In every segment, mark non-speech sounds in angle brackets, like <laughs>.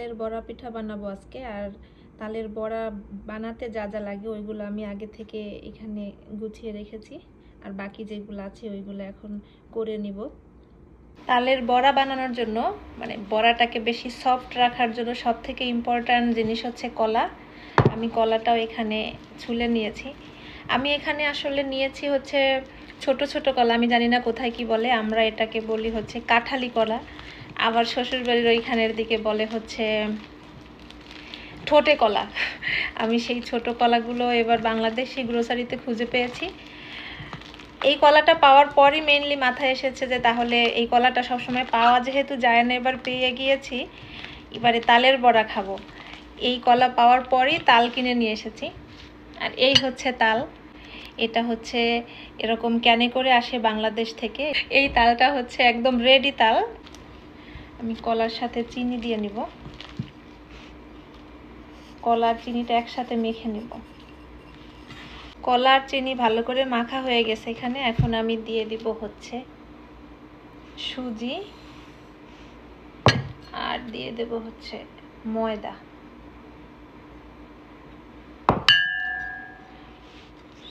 তালের বড়া পিঠা বানাবো আজকে, আর তালের বড়া বানাতে যা যা লাগে ওইগুলো আমি আগে থেকে এখানে গুছিয়ে রেখেছি, আর বাকি যেগুলো আছে ওইগুলো এখন করে নিব। তালের বড়া বানানোর জন্য মানে বড়াটাকে বেশি সফট রাখার জন্য সব থেকে ইম্পর্ট্যান্ট জিনিস হচ্ছে কলা। আমি কলাটাও এখানে ছুলে নিয়েছি। আমি এখানে আসলে নিয়েছি হচ্ছে ছোট ছোট কলা, আমি জানি না কোথায় কি বলে, আমরা এটাকে বলি হচ্ছে কাঁঠালি কলা। আবার শ্বশুরবাড়ির ওইখানের দিকে বলে হচ্ছে ঠোঁটে কলা। আমি সেই ছোট কলাগুলো এবার বাংলাদেশি গ্রোসারিতে খুঁজে পেয়েছি। এই কলাটা পাওয়ার পরই মেইনলি মাথায় এসেছে যে তাহলে এই কলাটা সবসময় পাওয়া যেহেতু যায় না, এবার পেয়ে গিয়েছি। এবারে তালের বড়া খাব। এই কলা পাওয়ার পরই তাল কিনে নিয়ে এসেছি। আর এই হচ্ছে তাল। এটা হচ্ছে এরকম ক্যানে করে আসে বাংলাদেশ থেকে। এই তালটা হচ্ছে একদম রেডি তাল। আমি কলার সাথে চিনি দিয়ে নিব। কলার চিনিটা একসাথে মেখে নিব। কলার চিনি ভালো করে মাখা হয়ে গেছে এখানে। এখন আমি দিয়ে দিব হচ্ছে সুজি। আর দিয়ে দেব হচ্ছে ময়দা।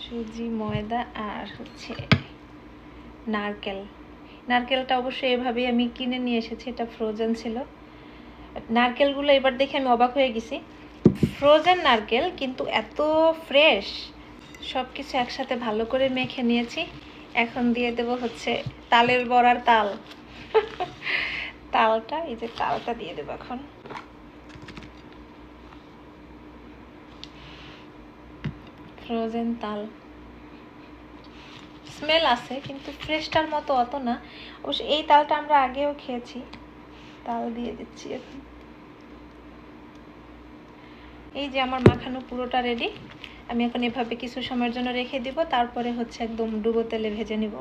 সুজি, ময়দা আর হচ্ছে নারকেল। নারকেলটা অবশ্যই এভাবেই আমি কিনে নিয়ে এসেছি, এটা ফ্রোজেন ছিল। নারকেলগুলো এবার দেখে আমি অবাক হয়ে গেছি। ফ্রোজেন নারকেল কিন্তু এত ফ্রেশ সব কিছু একসাথে ভালো করে মেখে নিয়েছি। এখন দিয়ে দেব হচ্ছে তালের বড়ার তাল। <laughs> তালটা, এই যে তালটা দিয়ে দেবো এখন। ফ্রোজেন তাল। স্মেল আছে, কিন্তু ফ্রেশটার মতো অত না। অবশ্য এই তালটা আমরা আগেও খেয়েছি। তাল দিয়ে দিচ্ছি এখন। এই যে আমার মাখানো পুরোটা রেডি আমি এখন এভাবে কিছু সময়ের জন্য রেখে দিব, তারপরে হচ্ছে একদম ডুবো তেলে ভেজে নিব।